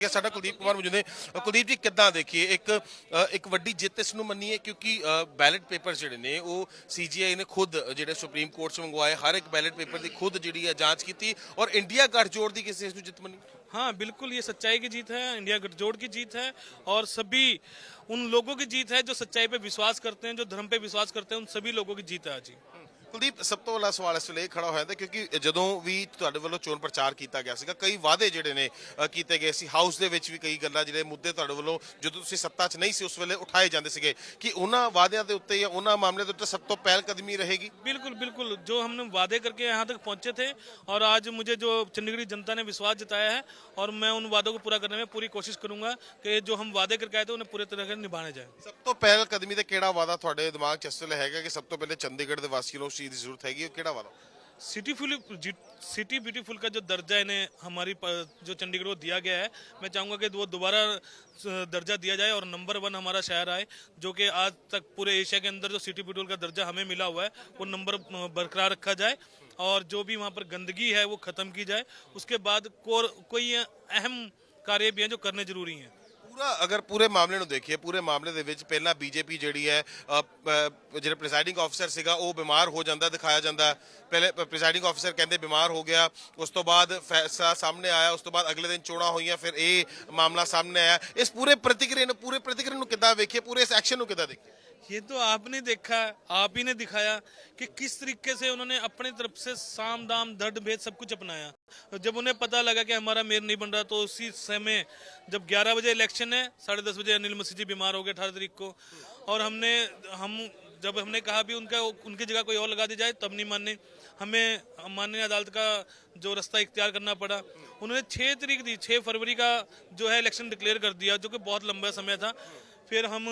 ਕਿ ਸਾਡਾ ਕੁਲਦੀਪ ਕੁਮਾਰ ਮੌਜੂਦ ਨੇ ਅ, ਕੁਲਦੀਪ ਜੀ ਕਿੱਦਾਂ ਦੇਖੀਏ ਇੱਕ ਅ, ਇੱਕ ਵੱਡੀ ਜਿੱਤ ਇਸ ਨੂੰ ਮੰਨੀਏ ਕਿਉਂਕਿ ਬੈਲਟ ਪੇਪਰ ਜਿਹੜੇ ਨੇ ਉਹ ਸੀਜੀਆਈ ਨੇ ਖੁਦ ਜਿਹੜੇ ਸੁਪਰੀਮ ਕੋਰਟ ਚ ਮੰਗਵਾਏ ਹਰ ਇੱਕ ਬੈਲਟ ਪੇਪਰ ਦੀ ਖੁਦ ਜਿਹੜੀ ਹੈ ਜਾਂਚ ਕੀਤੀ ਔਰ ਇੰਡੀਆ ਗੱਠਜੋੜ ਦੀ ਕਿਸੇ ਇਸ ਨੂੰ ਜਿੱਤ ਮੰਨੀ हाँ बिल्कुल ये सच्चाई की जीत है इंडिया गठजोड़ की जीत है और सभी उन लोगों की जीत है जो सच्चाई पे विश्वास करते हैं जो धर्म पे विश्वास करते हैं उन सभी लोगों की जीत है आज ही ਕੁਲਦੀਪ ਸਭ ਤੋਂ ਪਹਿਲਾ ਸਵਾਲ ਇਸ ਵੇਲੇ ਇਹ ਖੜਾ ਹੋਇਆ ਹੈ ਕਿਉਂਕਿ ਜਦੋਂ ਵੀ ਤੁਹਾਡੇ ਵੱਲੋਂ ਚੋਣ ਪ੍ਰਚਾਰ ਕੀਤਾ ਗਿਆ ਸੀਗਾ ਕਈ ਵਾਅਦੇ ਜਿਹੜੇ ਨੇ ਅ, ਕੀਤੇ ਗਏ ਸੀ ਹਾਊਸ ਦੇ ਵਿੱਚ ਵੀ ਕਈ ਗੱਲਾਂ ਜਿਹੜੇ ਮੁੱਦੇ ਤੁਹਾਡੇ ਵੱਲੋਂ ਜਦੋਂ ਤੁਸੀਂ ਸੱਤਾ 'ਚ ਨਹੀਂ ਸੀ ਉਸ ਵੇਲੇ ਉਠਾਏ ਜਾਂਦੇ ਸੀਗੇ ਕਿ ਉਹਨਾਂ ਵਾਅਦਿਆਂ ਦੇ ਉੱਤੇ ਜਾਂ ਉਹਨਾਂ ਮਾਮਲਿਆਂ ਦੇ ਉੱਤੇ ਸਭ ਤੋਂ ਪਹਿਲ ਕਦਮੀ ਰਹੇਗੀ बिल्कुल बिल्कुल जो हमने वादे करके यहाँ तक पहुंचे थे और आज मुझे जो चंडीगढ़ की जनता ने विश्वास जताया है और मैं उन वादों को पूरा करने में पूरी कोशिश करूंगा कि जो हम वादे करके आए थे उन्हें पूरे तरह से निभाने जाए ਸਭ ਤੋਂ ਪਹਿਲ ਕਦਮੀ ਤੇ ਕਿਹੜਾ ਵਾਅਦਾ ਤੁਹਾਡੇ ਦਿਮਾਗ 'ਚ ਇਸ ਵੇਲੇ ਹੈਗਾ ਕਿ ਸਭ ਤੋਂ ਪਹਿਲੇ ਚੰਡੀਗੜ੍ਹ ਦੇ ਵਾਸੀਆਂ ਨੂੰ ਉਸ ਚੀਜ਼ ਦੀ ਜ਼ਰੂਰਤ ਹੈਗੀ ਉਹ ਕਿਹੜਾ ਵਾਅਦਾ सिटी फुल सिटी ब्यूटीफुल का जो दर्जा इन्हें हमारी प- जो चंडीगढ़ को दिया गया है मैं चाहूंगा कि वो दोबारा स- दर्जा दिया जाए और नंबर वन हमारा शहर आए जो कि आज तक पूरे एशिया के अंदर जो सिटी ब्यूटीफुल का दर्जा हमें मिला हुआ है वो नंबर अ, बरकरार रखा जाए और जो भी वहाँ पर गंदगी है वो ख़त्म की जाए उसके बाद कोर- कोई अहम कार्य भी हैं जो करने जरूरी हैं ਪੂਰਾ ਅਗਰ ਪੂਰੇ ਮਾਮਲੇ ਨੂੰ ਦੇਖੀਏ ਪੂਰੇ ਮਾਮਲੇ ਦੇ ਵਿੱਚ ਪਹਿਲਾਂ ਬੀਜੇਪੀ ਜਿਹੜੀ ਹੈ ਅ, ਪ- ਜਿਹੜਾ ਪ੍ਰੀਜ਼ਾਈਡਿੰਗ ਆਫੀਸਰ ਸੀਗਾ ਉਹ ਬਿਮਾਰ ਹੋ ਜਾਂਦਾ ਦਿਖਾਇਆ ਜਾਂਦਾ। ਪਹਿਲੇ ਪ੍ਰੀਜ਼ਾਈਡਿੰਗ ਆਫੀਸਰ ਕਹਿੰਦੇ ਬਿਮਾਰ ਹੋ ਗਿਆ। ਉਸ ਤੋਂ ਬਾਅਦ ਫੈਸਲਾ ਸਾਹਮਣੇ ਆਇਆ ਉਸ ਤੋਂ ਬਾਅਦ ਅਗਲੇ ਦਿਨ ਚੋਣਾਂ ਹੋਈਆਂ ਫਿਰ ਇਹ ਮਾਮਲਾ ਸਾਹਮਣੇ ਆਇਆ। ਇਸ ਪੂਰੇ ਪ੍ਰਤੀਕਿਰਿਆ ਨੂੰ ਪੂਰੇ ਪ੍ਰਤੀਕਿਰਿਆ ਨੂੰ ਕਿੱਦਾਂ ਵੇਖੀਏ ਪੂਰੇ ਇਸ ਐਕਸ਼ਨ ਨੂੰ ਕਿੱਦਾਂ ਦੇਖੀਏ? ये तो आपने देखा, आप ही ने दिखाया कि किस तरीके से उन्होंने अपनी तरफ़ से साम दाम दर्द भेद सब कुछ अपनाया। जब उन्हें पता लगा कि हमारा मेयर नहीं बन रहा तो उसी समय जब 11 बजे इलेक्शन है, साढ़े दस बजे अनिल मसीह जी बीमार हो गए अठारह तारीख को, और हमने, हम, जब हमने कहा भी उनका, उनकी जगह कोई और लगा दी जाए, तब नहीं माने हमें, माननीय अदालत का जो रास्ता इख्तियार करना पड़ा। उन्होंने छः तारीख दी छः फरवरी का जो है इलेक्शन डिक्लेयर कर दिया, जो कि बहुत लंबा समय था। फिर हम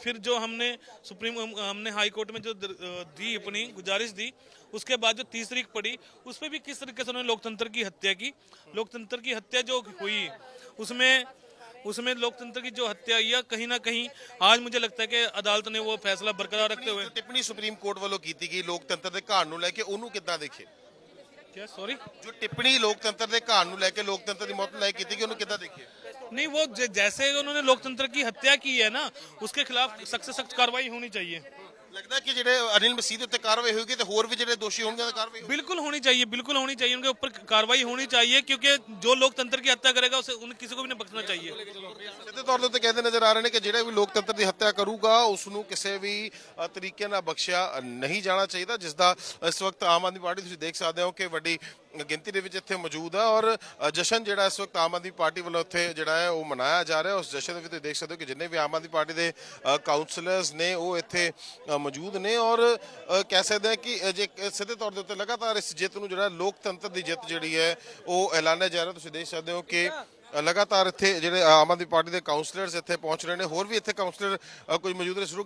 फिर जो हमने सुप्रीम हमने हाई कोर्ट में जो दर- अ, दी अपनी गुजारिश दी उसके बाद जो तीस तारीख पड़ी उस पर भी किस तरीके से उन्होंने लोकतंत्र की हत्या की लोकतंत्र की हत्या जो हुई उसमें उसमें लोकतंत्र की जो हत्या हुई है कहीं ना कहीं आज मुझे लगता है कि अदालत ने वो फैसला बरकरार रखते हुए ਜੋ ਟਿੱਪਣੀ ਸੁਪਰੀਮ ਕੋਰਟ ਵੱਲੋਂ ਕੀਤੀ ਗਈ ਲੋਕਤੰਤਰ ਦੇ ਘਾਣ ਨੂੰ ਲੈ ਕੇ ਉਹਨੂੰ ਕਿੱਦਾਂ ਦੇਖੀਏ क्या सॉरी ਜੋ ਟਿੱਪਣੀ ਲੋਕਤੰਤਰ ਦੇ ਘਾਣ ਨੂੰ ਲੈ ਕੇ ਲੋਕਤੰਤਰ ਦੀ ਮੌਤ ਨੂੰ ਲੈ ਕੇ ਕੀਤੀ ਗਈ ਉਹਨੂੰ ਕਿੱਦਾਂ ਦੇਖੀਏ नहीं वो ज- जैसे उन्होंने लोकतंत्र की हत्या की है ना उसके खिलाफ सख्त से सख्त कार्रवाई होनी चाहिए ਲੱਗਦਾ ਕਿ ਜਿਹੜੇ ਅਨਿਲ ਮਸੀਹ ਉੱਤੇ ਕਾਰਵਾਈ ਹੋਏਗੀ ਤੇ ਹੋਰ ਵੀ ਜਿਹੜੇ ਦੋਸ਼ੀ ਹੋਣਗੇ ਉਹਨਾਂ ਤੇ ਕਾਰਵਾਈ ਹੋਏਗੀ बिल्कुल होनी चाहिए बिल्कुल होनी चाहिए उनके ऊपर कार्रवाई होनी चाहिए क्योंकि जो लोकतंत्र की हत्या करेगा उसे उन किसी को भी नहीं बख्शना चाहिए ਸਿੱਧੇ ਤੌਰ ਦੇ ਕਹਿੰਦੇ ਨਜ਼ਰ ਆ ਰਹੇ ਨੇ ਕਿ ਜਿਹੜਾ ਵੀ ਲੋਕਤੰਤਰ ਦੀ ਹੱਤਿਆ ਕਰੂਗਾ ਉਸ ਨੂੰ ਕਿਸੇ ਵੀ ਤਰੀਕੇ ਨਾਲ ਬਖਸ਼ਿਆ ਨਹੀਂ ਜਾਣਾ ਚਾਹੀਦਾ ਜਿਸ ਦਾ ਇਸ ਵਕਤ ਆਮ ਆਦਮੀ ਪਾਰਟੀ ਤੁਸੀਂ ਦੇਖ ਸਕਦੇ ਹੋ ਕਿ ਵੱਡੀ ਗਿਣਤੀ ਦੇ ਵਿੱਚ ਇੱਥੇ ਮੌਜੂਦ ਹੈ ਔਰ ਜਸ਼ਨ ਜਿਹੜਾ ਇਸ ਵਕਤ ਆਮ ਆਦਮੀ ਪਾਰਟੀ ਵੱਲੋਂ ਉੱਥੇ ਜਿਹੜਾ ਹੈ ਉਹ ਮਨਾਇਆ ਜਾ ਰਿਹਾ ਉਸ ਜਸ਼ਨ ਦੇ ਵਿੱਚ ਤੁਸੀਂ ਦੇਖ ਸਕਦੇ ਹੋ ਕਿ ਜਿੰਨੇ ਵੀ ਆਮ ਆਦਮੀ ਪਾਰਟੀ ਦੇ ਕਾਉਂਸਲਰਸ ਨੇ ਉਹ ਇੱਥੇ ਮੌਜੂਦ ਨੇ ਔਰ ਕਹਿ ਸਕਦੇ ਹਾਂ ਕਿ ਜੇ ਸਿੱਧੇ ਤੌਰ ਦੇ ਉੱਤੇ ਲਗਾਤਾਰ ਇਸ ਜਿੱਤ ਨੂੰ ਜਿਹੜਾ ਲੋਕਤੰਤਰ ਦੀ ਜਿੱਤ ਜਿਹੜੀ ਹੈ ਉਹ ਐਲਾਨਿਆ ਜਾ ਰਿਹਾ। ਤੁਸੀਂ ਦੇਖ ਸਕਦੇ ਹੋ ਕਿ ਲਗਾਤਾਰ ਇੱਥੇ ਜਿਹੜੇ ਆਮ ਆਦਮੀ ਪਾਰਟੀ ਦੇ ਕਾਉਂਸਲਰਸ ਇੱਥੇ ਪਹੁੰਚ ਰਹੇ ਨੇ। ਹੋਰ ਵੀ ਇੱਥੇ ਕਾਉਂਸਲਰ ਅ, ਕੁਝ ਮੌਜੂਦ ਨੇ? ਸ਼ੁਰੂ